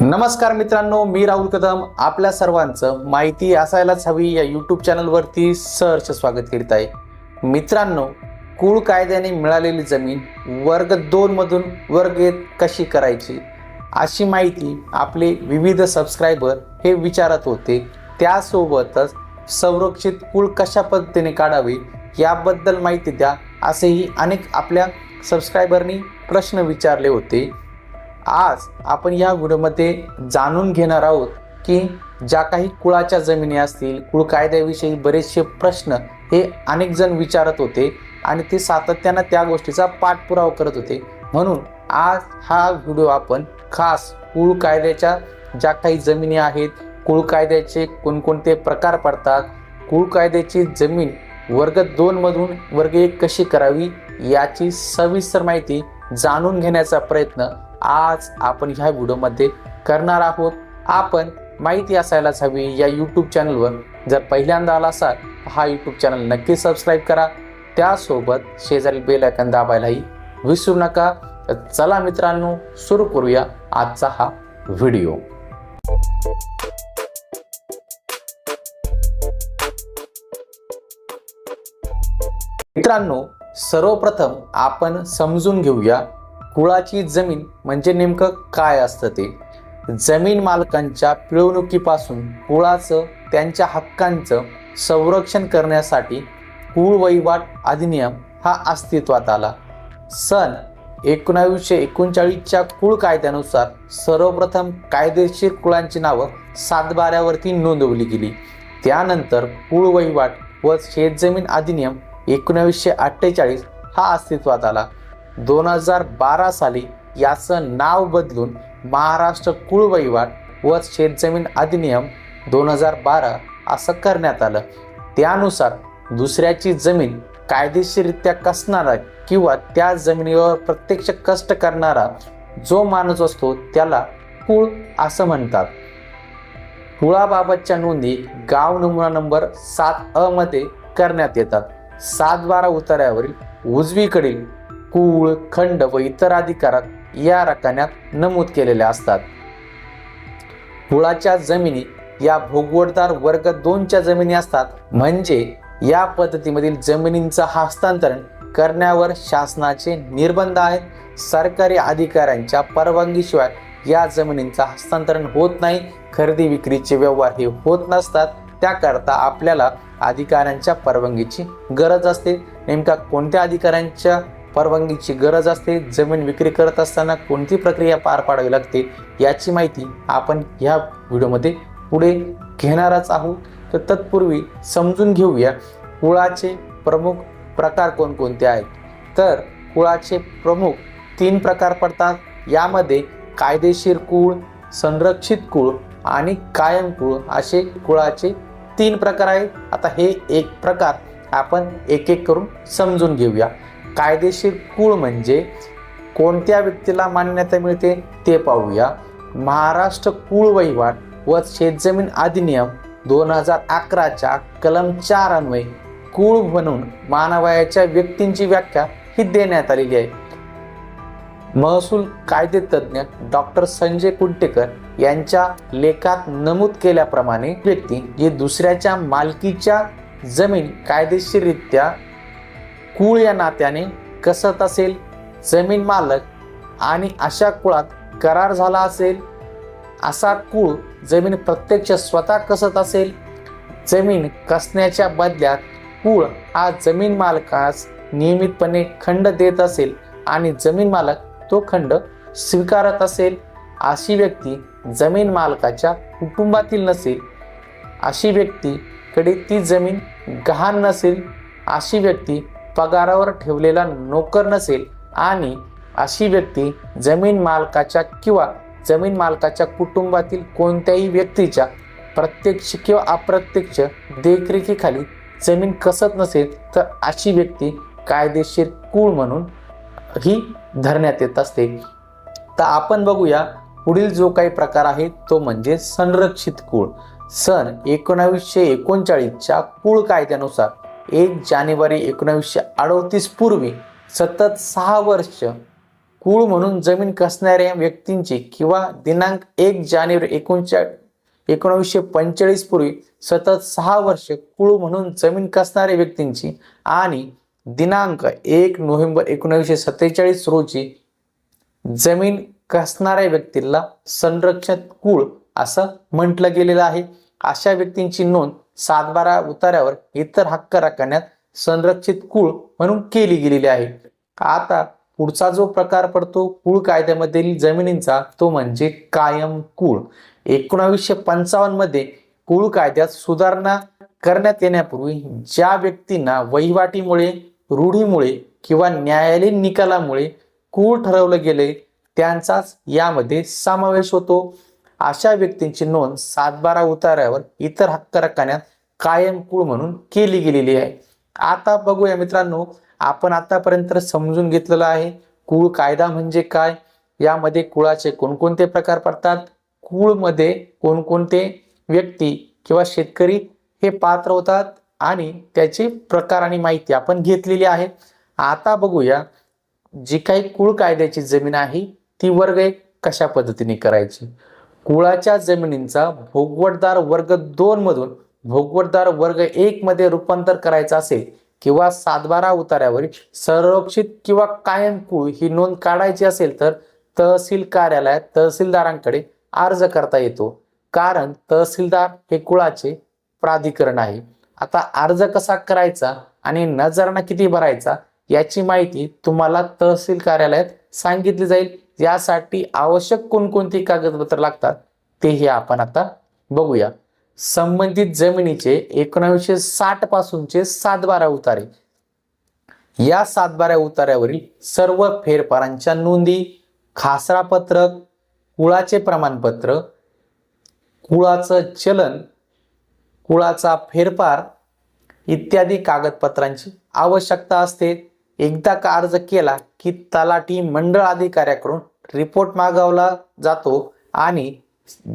नमस्कार मित्रांनो मी राहुल कदम. आपल्या सर्वांचं माहिती असायलाच हवी या यूट्यूब चॅनलवरती सहर्ष स्वागत करीत आहे. मित्रांनो कुळ कायद्याने मिळालेली जमीन वर्ग दोनमधून वर्ग एक कशी करायची अशी माहिती आपले विविध सबस्क्रायबर हे विचारत होते. त्यासोबतच संरक्षित कुळ कशा पद्धतीने काढावे याबद्दल माहिती द्या असेही अनेक आपल्या सबस्क्रायबरनी प्रश्न विचारले होते. आज आपण या व्हिडिओमध्ये जाणून घेणार आहोत की ज्या काही कुळाच्या जमिनी असतील कुळ कायद्याविषयी बरेचसे प्रश्न हे अनेक जण विचारत होते आणि ते सातत्यानं त्या गोष्टीचा पाठपुरावा करत होते. म्हणून आज हा व्हिडिओ आपण खास कुळ कायद्याच्या ज्या काही जमिनी आहेत कुळ कायद्याचे कोणकोणते प्रकार पडतात कुळ कायद्याची जमीन वर्ग दोनमधून वर्ग एक कशी करावी याची सविस्तर माहिती जाणून घेण्याचा प्रयत्न आज आपण ह्या व्हिडिओमध्ये करणार आहोत. आपण माहिती असायलाच हवी या यूट्यूब चॅनलवर जर पहिल्यांदा आला असाल हा यूट्यूब चॅनल नक्की सबस्क्राईब करा. त्यासोबत शेजारी बेल आयकन दाबायलाही विसरू नका. तर चला मित्रांनो सुरू करूया आजचा हा व्हिडिओ. मित्रांनो सर्वप्रथम आपण समजून घेऊया कुळाची जमीन म्हणजे नेमकं काय असतं ते? जमीन मालकांच्या पिळवणुकीपासून कुळाचं त्यांच्या हक्कांचं संरक्षण करण्यासाठी कुळ वहिवाट अधिनियम हा अस्तित्वात आला. सन एकोणावीसशे एकोणचाळीसच्या कुळ कायद्यानुसार सर्वप्रथम कायदेशीर कुळांची नावं सातबाऱ्यावरती नोंदवली गेली. त्यानंतर कुळ वहिवाट व शेतजमीन अधिनियम एकोणावीसशे अठ्ठेचाळीस हा अस्तित्वात आला. दोन हजार बारा साली याचं नाव बदलून महाराष्ट्र कुळ वहिवाट व शेतजमीन अधिनियम दोन हजार बारा असं करण्यात आलं. त्यानुसार दुसऱ्याची जमीन कायदेशीररित्या कसणारा किंवा त्या जमिनीवर प्रत्यक्ष कष्ट करणारा जो माणूस असतो त्याला कुळ असं म्हणतात. कुळाबाबतच्या नोंदी गाव नमुना नंबर सात अ मध्ये करण्यात येतात. सात बारा उतार्यावरील उजवीकडील कुळ खंड व इतर अधिकारात या रकान्यात नमूद केलेल्या असतात. कुळाच्या जमिनी या भोगवडदार वर्ग दोनच्या जमिनी असतात. म्हणजे या पद्धतीमधील जमिनींचं हस्तांतरण करण्यावर शासनाचे निर्बंध आहेत. सरकारी अधिकाऱ्यांच्या परवानगीशिवाय या जमिनींचं हस्तांतरण होत नाही. खरेदी विक्रीचे व्यवहार हे होत नसतात. त्याकरता आपल्याला अधिकाऱ्यांच्या परवानगीची गरज असते. नेमका कोणत्या अधिकाऱ्यांच्या परवानगीची गरज असते जमीन विक्री करत असताना कोणती प्रक्रिया पार पाडावी लागते याची माहिती आपण ह्या व्हिडिओमध्ये पुढे घेणारच आहोत. तर तत्पूर्वी समजून घेऊया कुळाचे प्रमुख प्रकार कोणकोणते आहेत? तर कुळाचे प्रमुख तीन प्रकार पडतात. यामध्ये कायदेशीर कुळ संरक्षित कुळ आणि कायम कुळ असे कुळाचे तीन प्रकार आहेत. आता हे एक प्रकार आपण एक एक करून समजून घेऊया. कायदेशीर कुळ म्हणजे कोणत्या व्यक्तीला मान्यता मिळते ते पाहूया. महाराष्ट्र कुळ वहिवाट व शेतजमीन अधिनियम दोन हजार अकराच्या कलम चार अन्वये कुळ म्हणून मानवायाच्या व्यक्तींची व्याख्या ही देण्यात आलेली आहे. महसूल कायदेतज्ञ डॉक्टर संजय कुंटेकर यांच्या लेखात नमूद केल्याप्रमाणे व्यक्ती जे दुसऱ्याच्या मालकीच्या जमीन कायदेशीररित्या कुळ या नात्याने कसत असेल जमीन मालक आणि अशा कुळात करार झाला असेल असा कुळ जमीन प्रत्यक्ष स्वतः कसत असेल जमीन कसण्याच्या बदल्यात कुळ हा जमीन मालकास नियमितपणे खंड देत असेल आणि जमीन मालक तो खंड स्वीकारत असेल अशी व्यक्ती जमीन मालकाच्या कुटुंबातील नसेल अशी व्यक्तीकडे ती जमीन गहाण नसेल अशी व्यक्ती पगारावर ठेवलेला नोकर नसेल आणि अशी व्यक्ती जमीन मालकाच्या किंवा जमीन मालकाच्या कुटुंबातील कोणत्याही व्यक्तीच्या प्रत्यक्ष किंवा अप्रत्यक्ष देखरेखीखाली जमीन कसत नसेल तर अशी व्यक्ती कायदेशीर कुळ म्हणून ही धरण्यात येत असते. तर आपण बघूया पुढील जो काही प्रकार आहे तो म्हणजे संरक्षित कुळ. सन एकोणावीसशे एकोणचाळीसच्या कुळ कायद्यानुसार एक जानेवारी एकोणावीसशे अडोतीस पूर्वी सतत सहा वर्ष कुळ म्हणून जमीन कसणाऱ्या व्यक्तींची किंवा दिनांक एक जानेवारी एकोणच्या एकोणावीसशे पंचेचाळीस पूर्वी सतत सहा वर्ष कुळ म्हणून जमीन कसणाऱ्या व्यक्तींची आणि दिनांक एक नोव्हेंबर एकोणावीसशे सत्तेचाळीस रोजी जमीन कसणाऱ्या व्यक्तीला संरक्षक कुळ असं म्हटलं गेलेलं आहे. अशा व्यक्तींची नोंद सातबारा उतार्यावर इतर हक्क राखण्यात संरक्षित कुळ म्हणून केली गेलेली आहे. आता पुढचा जो प्रकार पडतो कुळ कायद्यामधील जमिनींचा तो म्हणजे कायम कुळ. एकोणावीसशे पंचावन्नमध्ये कुळ कायद्यात सुधारणा करण्यात येण्यापूर्वी ज्या व्यक्तींना वहिवाटीमुळे रूढीमुळे किंवा न्यायालयीन निकालामुळे कुळ ठरवलं गेले त्यांचाच यामध्ये समावेश होतो. अशा व्यक्तींची नोंद सातबारा उतार्यावर इतर हक्क राखण्यात कायम कुळ म्हणून केली गेलेली आहे. आता बघूया मित्रांनो आपण आतापर्यंत समजून घेतलेलं आहे कुळ कायदा म्हणजे काय? यामध्ये कुळाचे कोणकोणते प्रकार पडतात? कुळमध्ये कोणकोणते व्यक्ती किंवा शेतकरी हे पात्र होतात? आणि त्याचे प्रकार आणि माहिती आपण घेतलेली आहे. आता बघूया जी काही कुळ कायद्याची जमीन आहे ती वर्ग एक कशा पद्धतीने करायची? कुळाच्या जमिनींचा भोगवटदार वर्ग दोन मधून भोगवटदार वर्ग एक मध्ये रूपांतर करायचं असेल किंवा सातबारा उतार्यावरील संरक्षित किंवा कायम कुळ ही नोंद काढायची असेल तर तहसील कार्यालयात तहसीलदारांकडे अर्ज करता येतो. कारण तहसीलदार हे कुळाचे प्राधिकरण आहे. आता अर्ज कसा करायचा आणि नजराना किती भरायचा याची माहिती तुम्हाला तहसील कार्यालयात सांगितली जाईल. यासाठी आवश्यक कोणकोणती कागदपत्र लागतात तेही आपण आता बघूया. संबंधित जमिनीचे एकोणावीसशे साठ पासूनचे सातबारा उतारे. या सातबाऱ्या उतार्यावरील सर्व फेरफारांच्या नोंदी खासरा पत्रक कुळाचे प्रमाणपत्र कुळाचं चलन कुळाचा फेरफार इत्यादी कागदपत्रांची आवश्यकता असते. एकदा का अर्ज केला की तलाठी मंडळ अधिकाऱ्याकडून रिपोर्ट मागवला जातो आणि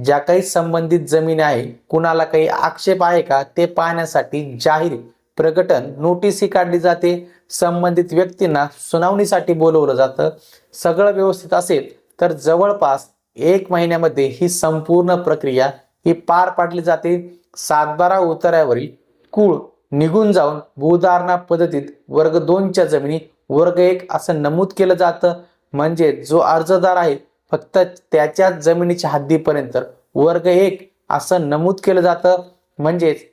ज्या काही संबंधित जमीन आहे कुणाला काही आक्षेप आहे का ते पाहण्यासाठी जाहीर प्रकटन नोटीसही काढली जाते. संबंधित व्यक्तींना सुनावणीसाठी बोलवलं जातं. सगळं व्यवस्थित असेल तर जवळपास एक महिन्यामध्ये ही संपूर्ण प्रक्रिया ही पार पाडली जाते. सातबारा उतार्यावरील कुळ निघून जाऊन भूधारणा पद्धतीत वर्ग दोनच्या जमिनी वर्ग एक असं नमूद केलं जातं. म्हणजे जो अर्जदार आहे फक्त त्याच्या जमिनीच्या हद्दीपर्यंत वर्ग एक असं नमूद केलं जातं. म्हणजेच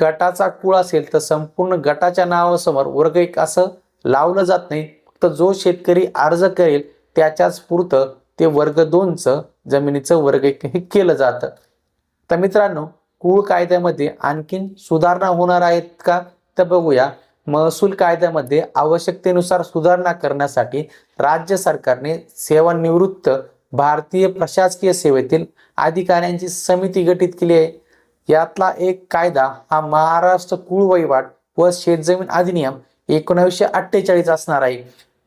गटाचा कुळ असेल तर संपूर्ण गटाच्या नावासमोर वर्ग एक असं लावलं जात नाही. फक्त जो शेतकरी अर्ज करेल त्याच्याच पुरतं ते वर्ग दोनचं जमिनीचं वर्ग एक हे केलं जातं. तर मित्रांनो कुळ कायद्यामध्ये आणखीन सुधारणा होणार आहेत का? तर बघूया. महसूल कायद्यामध्ये आवश्यकतेनुसार सुधारणा करण्यासाठी राज्य सरकारने सेवानिवृत्त भारतीय प्रशासकीय सेवेतील अधिकाऱ्यांची समिती गठीत केली आहे. यातला एक कायदा हा महाराष्ट्र कुळ वहिवाट व शेतजमीन अधिनियम एकोणावीसशे अठ्ठेचाळीस असणार आहे.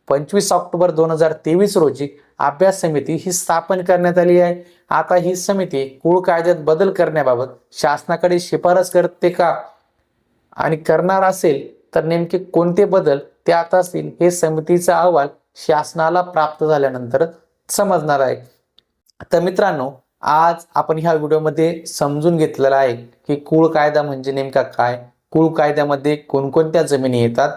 पंचवीस ऑक्टोबर दोन हजार तेवीस रोजी अभ्यास समिती ही स्थापन करण्यात आली आहे. आता ही समिती कुळ कायद्यात बदल करण्याबाबत शासनाकडे शिफारस करते का? आणि करणार असेल तर नेमके कोणते बदल त्यात असतील हे समितीचा अहवाल शासनाला प्राप्त झाल्यानंतर समजणार आहे. तर मित्रांनो आज आपण ह्या व्हिडिओमध्ये समजून घेतलेलं आहे की कुळ कायदा म्हणजे नेमका काय? कुळ कायद्यामध्ये कोणकोणत्या जमिनी येतात?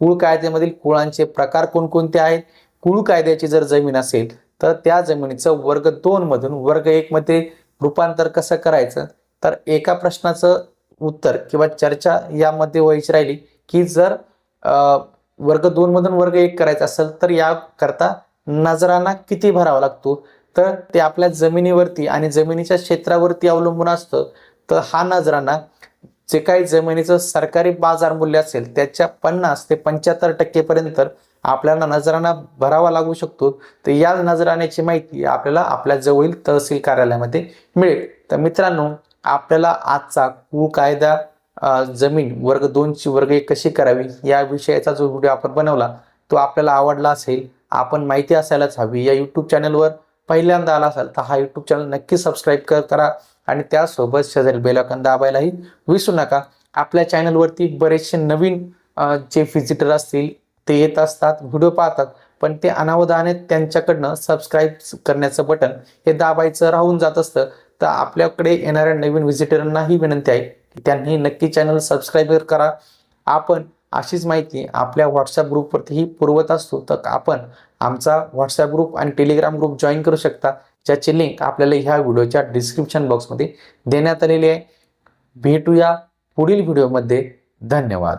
कुळ कायद्यामधील कुळांचे प्रकार कोणकोणते आहेत? कुळ कायद्याची जर जमीन असेल तर त्या जमिनीचं वर्ग दोन मधून वर्ग एक मध्ये रूपांतर कसं करायचं? तर एका प्रश्नाचं उत्तर किंवा चर्चा यामध्ये व्हायची राहिली की जर वर्ग दोन मधून वर्ग एक करायचा असेल तर याकरता नजराना किती भरावा लागतो? तर ते आपल्या जमिनीवरती आणि जमिनीच्या क्षेत्रावरती अवलंबून असतं. तर हा नजराना जे काही जमिनीचं सरकारी बाजार मूल्य असेल त्याच्या पन्नास ते पंच्याहत्तर टक्केपर्यंत आपल्याला नजराना भरावा लागू शकतो. तर या नजराण्याची माहिती आपल्याला आपल्या जवळील तहसील कार्यालयामध्ये मिळेल. तर मित्रांनो आपल्याला आजचा कुळ कायदा जमीन वर्ग दोनची वर्ग एक कशी करावी या विषयाचा जो व्हिडिओ आपण बनवला तो आपल्याला आवडला असेल आपण माहिती असायलाच हवी या यूट्यूब चॅनलवर पहिल्यांदा आला असाल तर हा यूट्यूब चॅनल नक्की सबस्क्राईब कर करा आणि त्यासोबत शेजारी बेलाकन दाबायलाही विसरू नका. आपल्या चॅनलवरती बरेचसे नवीन जे व्हिजिटर असतील ते येत असतात व्हिडिओ पाहतात पण ते अनावधाने त्यांच्याकडनं सबस्क्राईब करण्याचं बटन हे दाबायचं राहून जात असतं. तर आपल्याकडे येणाऱ्या नवीन व्हिजिटरांनाही विनंती आहे की त्यांनी नक्की चॅनल सबस्क्राईब करा. आपण अशीच माहिती आपल्या व्हॉट्सअप ग्रुपवरतीही पुरवत असतो. तर आपण आमचा व्हॉट्सअप ग्रुप आणि टेलिग्राम ग्रुप जॉईन करू शकता. ज्याची लिंक आपल्याला ह्या व्हिडिओच्या डिस्क्रिप्शन बॉक्समध्ये देण्यात आलेली आहे. भेटूया पुढील व्हिडिओमध्ये धन्यवाद.